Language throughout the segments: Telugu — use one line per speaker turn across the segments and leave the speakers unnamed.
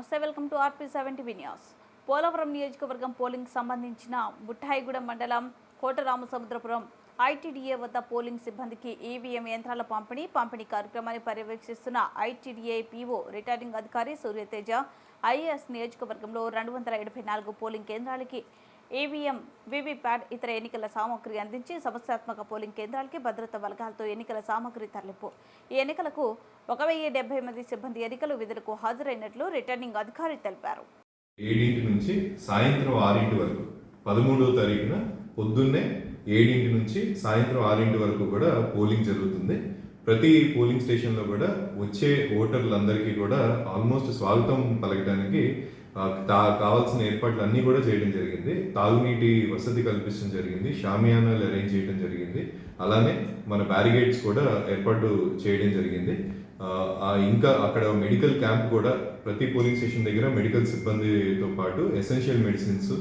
నమస్తే welcome to RP seventy news. Polavaram నియోజకవర్గం పోలింగ్ సంబంధించిన బుట్టాయిగూడెం మండలం కోటరామసముద్రపురం ఐటీడీఏ వద్ద పోలింగ్ సిబ్బందికి ఈవీఎం యంత్రాల పంపిణీ పంపిణీ కార్యక్రమాన్ని పర్యవేక్షిస్తున్న ఐటీడీఏ పీఓ రిటర్నింగ్ అధికారి సూర్యతేజ ఐఏఎస్ నియోజకవర్గంలో రెండు వందల ఎనభై నాలుగు పోలింగ్ కేంద్రాలకి ఈవీఎం వీవీప్యాట్ ఇతర ఎన్నికల సామగ్రి అందించి సమస్యాత్మక పోలింగ్ కేంద్రాలకి భద్రత బలగాలతో ఎన్నికల సామగ్రి తరలింపు. ఈ ఎన్నికలకు ఒక వెయ్యి డెబ్బై మంది సిబ్బంది ఎన్నికలు విధులకు హాజరైనట్లు రిటర్నింగ్ అధికారి తెలిపారు.
ఏడింటి నుంచి సాయంత్రం ఆరింటి వరకు పదమూడవ తారీఖున పొద్దున్నే ఏడింటి నుంచి సాయంత్రం ఆరింటి వరకు కూడా పోలింగ్ జరుగుతుంది. ప్రతి పోలింగ్ స్టేషన్లో కూడా వచ్చే ఓటర్లందరికీ కూడా ఆల్మోస్ట్ స్వాగతం పలకడానికి కావాల్సిన ఏర్పాట్లు అన్నీ కూడా చేయడం జరిగింది. తాగునీటి వసతి కల్పించడం జరిగింది. షామియానాలు అరేంజ్ చేయడం జరిగింది. అలానే మన బ్యారిగేట్స్ కూడా ఏర్పాటు చేయడం జరిగింది. ఇంకా అక్కడ మెడికల్ క్యాంప్ కూడా ప్రతి పోలింగ్ స్టేషన్ దగ్గర మెడికల్ సిబ్బందితో పాటు ఎసెన్షియల్ మెడిసిన్స్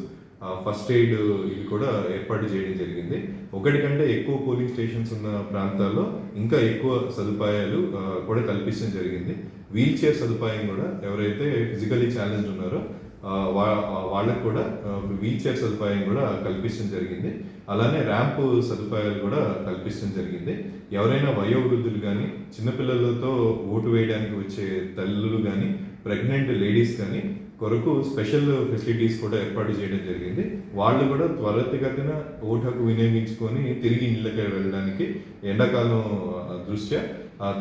ఫస్ట్ ఎయిడ్ ఇవి కూడా ఏర్పాటు చేయడం జరిగింది. ఒకటి కంటే ఎక్కువ పోలింగ్ స్టేషన్స్ ఉన్న ప్రాంతాల్లో ఇంకా ఎక్కువ సదుపాయాలు కూడా కల్పించడం జరిగింది. వీల్ చైర్ సదుపాయం కూడా ఎవరైతే ఫిజికలీ ఛాలెంజ్ ఉన్నారో వా- వాళ్ళకు కూడా వీల్ చైర్ సదుపాయం కూడా కల్పించడం జరిగింది. అలానే ర్యాంప్ సదుపాయాలు కూడా కల్పించడం జరిగింది. ఎవరైనా వయోవృద్ధులు కానీ చిన్నపిల్లలతో ఓటు వేయడానికి వచ్చే తల్లులు కానీ ప్రెగ్నెంట్ లేడీస్ కానీ కొరకు స్పెషల్ ఫెసిలిటీస్ కూడా ఏర్పాటు చేయడం జరిగింది. వాళ్ళు కూడా త్వరితగతిన ఓటు హక్కు వినియోగించుకొని తిరిగి ఇళ్ళకి వెళ్ళడానికి ఎండాకాలం దృష్ట్యా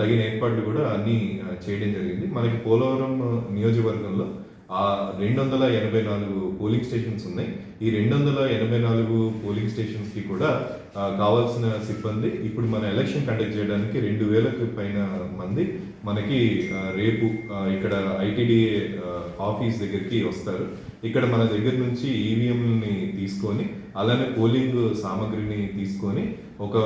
తగిన ఏర్పాట్లు కూడా అన్నీ చేయడం జరిగింది. మనకి పోలవరం నియోజకవర్గంలో ఆ రెండు వందల ఎనభై నాలుగు పోలింగ్ స్టేషన్స్ ఉన్నాయి. ఈ రెండు వందల ఎనభై నాలుగు పోలింగ్ స్టేషన్స్కి కూడా కావాల్సిన సిబ్బంది ఇప్పుడు మన ఎలక్షన్ కండక్ట్ చేయడానికి రెండు వేలకు పైన మంది మనకి రేపు ఇక్కడ ఐటీడీఏ ఆఫీస్ దగ్గరికి వస్తారు. ఇక్కడ మన దగ్గర నుంచి ఈవీఎంని తీసుకొని అలానే పోలింగ్ సామాగ్రిని తీసుకొని ఒక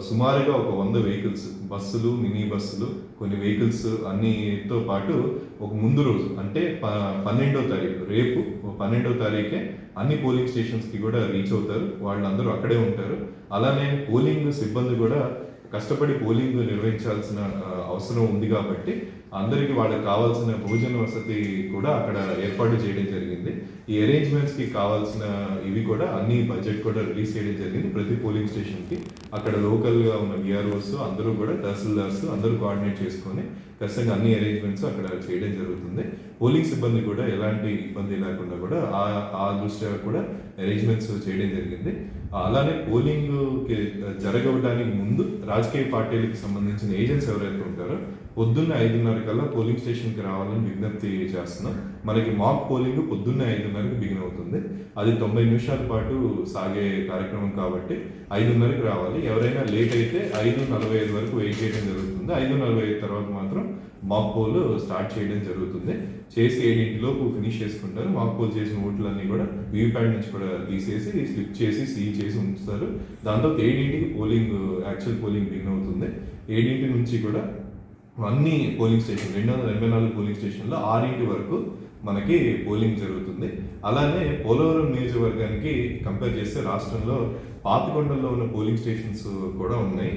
సుమారుగా ఒక వంద వెహికల్స్ బస్సులు మినీ బస్సులు కొన్ని వెహికల్స్ అన్నితో పాటు ఒక ముందు రోజు అంటే ప పన్నెండో తారీఖు రేపు పన్నెండో తారీఖే అన్ని పోలింగ్ స్టేషన్స్కి కూడా రీచ్ అవుతారు. వాళ్ళందరూ అక్కడే ఉంటారు. అలానే పోలింగ్ సిబ్బంది కూడా కష్టపడి పోలింగ్ నిర్వహించాల్సిన అవసరం ఉంది కాబట్టి అందరికీ వాళ్ళకి కావాల్సిన భోజన వసతి కూడా అక్కడ ఏర్పాటు చేయడం జరిగింది. ఈ అరేంజ్మెంట్స్కి కావాల్సిన ఇవి కూడా అన్ని బడ్జెట్ కూడా రిలీజ్ చేయడం జరిగింది. ప్రతి పోలింగ్ స్టేషన్కి అక్కడ లోకల్గా ఉన్న విఆర్ఓస్ అందరూ కూడా తహసీల్దార్స్ అందరూ కోఆర్డినేట్ చేసుకొని ఖచ్చితంగా అన్ని అరేంజ్మెంట్స్ అక్కడ చేయడం జరుగుతుంది. పోలింగ్ సిబ్బంది కూడా ఎలాంటి ఇబ్బంది లేకుండా కూడా ఆ ఆ దృష్ట్యా కూడా అరేంజ్మెంట్స్ చేయడం జరిగింది. అలానే పోలింగ్ జరగవడానికి ముందు రా రాజకీయ పార్టీలకు సంబంధించిన ఏజెంట్స్ ఎవరైతే ఉంటారో పొద్దున్న ఐదున్నర కల్లా పోలింగ్ స్టేషన్కి రావాలని విజ్ఞప్తి చేస్తున్నాం. మనకి మాక్ పోలింగ్ పొద్దున్న ఐదున్నరకి బిగిన్ అవుతుంది. అది తొంభై నిమిషాల పాటు సాగే కార్యక్రమం కాబట్టి ఐదున్నరకి రావాలి. ఎవరైనా లేట్ అయితే ఐదు నలభై ఐదు వరకు వెయిట్ చేయడం జరుగుతుంది. ఐదు నలభై ఐదు తర్వాత మాత్రం మాక్ పోల్ స్టార్ట్ చేయడం జరుగుతుంది. చేసి ఏడింటిలోపు ఫినిష్ చేసుకుంటారు. మాక్ పోల్ చేసిన ఓట్లన్నీ కూడా వీవీప్యాడ్ నుంచి కూడా తీసేసి స్లిప్ చేసి సీల్ చేసి ఉంచుతారు. దాంతో ఏడింటికి పోలింగ్ యాక్చువల్ పోలింగ్ బిగిన్ అవుతుంది. ఏడింటి నుంచి కూడా అన్ని పోలింగ్ స్టేషన్ రెండు వందల ఎనభై నాలుగు పోలింగ్ స్టేషన్లో ఆరింటి వరకు మనకి పోలింగ్ జరుగుతుంది. అలానే పోలవరం నియోజకవర్గానికి కంపేర్ చేస్తే రాష్ట్రంలో పాపికొండల్లో ఉన్న పోలింగ్ స్టేషన్స్ కూడా ఉన్నాయి.